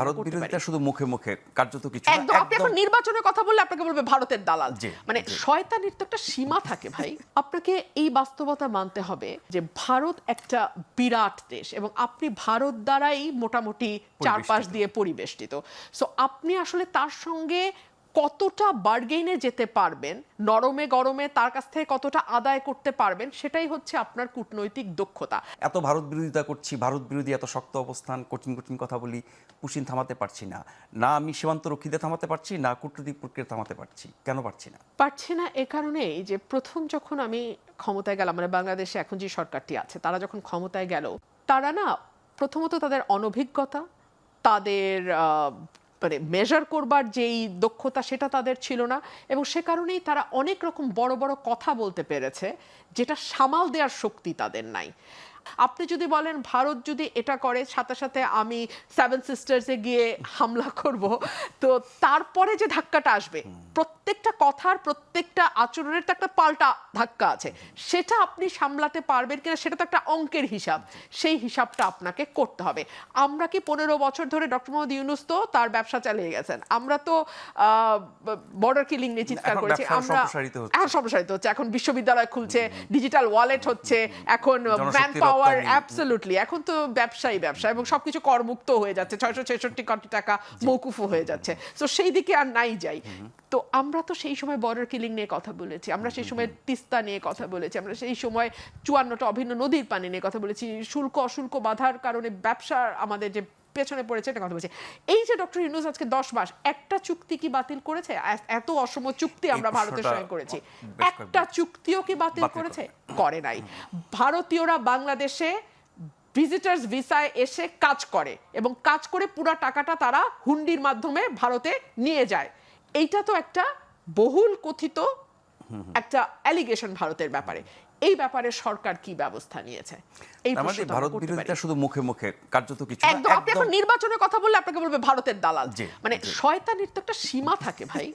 ভারত বিরোধিতা শুধু মুখে মুখে কার্যত কিছু একদম আপনি এখন নির্বাচনের কথা বললে আপনাকে বলবে ভারতের দালাল। মানে শয়তানির তো একটা সীমা থাকে ভাই। আপনাকে এই বাস্তবতা মানতে হবে যে ভারত একটা বিরাট দেশ এবং আপনি ভারত দ্বারাই মোটামুটি চারপাশ দিয়ে পরিবেষ্টিত। সো আপনি আসলে তার সঙ্গে কতটা বার্গেইনে যেতে পারবেন নরমে গরমে তার কাছ থেকে কতটা আদায় করতে পারবেন সেটাই হচ্ছে আপনার কূটনৈতিক দক্ষতা। এত ভারত বিরোধিতা করছি ভারত বিরোধী এত শক্ত অবস্থান কঠিন কঠিন কথা বলি পুশিন থামাতে পারছি না। না আমি সীমান্ত রক্ষীদের থামাতে পারছি না কূটনৈতিক প্রক্রিয়া থামাতে পারছি। কেন পারছি না? পারছি না এ কারণেই যে প্রথম যখন আমি ক্ষমতায় গেলাম মানে বাংলাদেশে এখন যে সরকারটি আছে তারা যখন ক্ষমতায় গেল তারা না প্রথমত তাদের অনভিজ্ঞতা তাদের মানে মেজার করবার যেই দক্ষতা সেটা তাদের ছিল না এবং সে কারণেই তারা অনেক রকম বড় বড় কথা বলতে পেরেছে যেটা সামাল দেওয়ার শক্তি তাদের নাই। আপনি যদি বলেন ভারত যদি এটা করে সাথে সাথে আমি সেভেন সিস্টার্সে গিয়ে হামলা করব তো তারপরে যে ধাক্কাটা আসবে প্রত্যেকটা কথার প্রত্যেকটা আচরণের তো একটা পাল্টা ধাক্কা আছে। সেটা আপনি সামলাতে পারবেন কিনা সেটা তো একটা অঙ্কের হিসাব। সেই হিসাবটা আপনাকে করতে হবে। আমরা কি পনেরো বছর ধরে ডক্টর মোহাম্মদ ইউনুস তো তার ব্যবসা চালিয়ে গেছেন। আমরা তো বর্ডার কিলিং নিয়ে চিৎকার করেছি। আমরা। এখন সম্প্রসারিত হচ্ছে। এখন বিশ্ববিদ্যালয় খুলছে ডিজিটাল ওয়ালেট হচ্ছে। এখন ম্যান পাওয়ার রপ্তানি। অ্যাবসলুটলি এখন তো ব্যবসায়ী ব্যবসা এবং সবকিছু করমুক্ত হয়ে যাচ্ছে। ছয়শো ছেষট্টি কোটি টাকা মৌকুফও হয়ে যাচ্ছে। তো সেই দিকে আর নাই যাই। তো আমরা তো সেই সময় বর্ডার কিলিং নিয়ে কথা বলেছি। আমরা সেই সময় তিস্তা নিয়ে কথা বলেছি। আমরা সেই সময় চুয়ান্নটা অভিন্ন নদীর পানি নিয়ে কথা বলেছি। শুল্ক অশুল্ক বাধার কারণে ব্যবসার আমাদের যে পেছনে পড়েছে এটা কথা বলছি। এই যে ডক্টর ইউনুস আজকে দশ মাস একটা চুক্তি কি বাতিল করেছে? এত অসম চুক্তি আমরা ভারতের সঙ্গে করেছি। একটা চুক্তিও কি বাতিল করেছে? করে। নাই। ভারতীয়রা বাংলাদেশে ভিজিটার্স ভিসায় এসে কাজ করে এবং কাজ করে পুরো টাকাটা তারা হুন্ডির মাধ্যমে ভারতে নিয়ে যায়। এইটা তো একটা বহুল কথিত একটা অ্যালিগেশন ভারতের ব্যাপারে। এই ব্যাপারে সরকার কি ব্যবস্থা নিয়েছে? এই মানে প্রশ্নটা ভারত বিরোধিতা শুধু মুখে মুখে কার্যত কিছু একদম আপনি এখন নির্বাচনের কথা বললে আপনাকে বলবে ভারতের দালাল। মানে। শয়তানির তো একটা সীমা থাকে ভাই।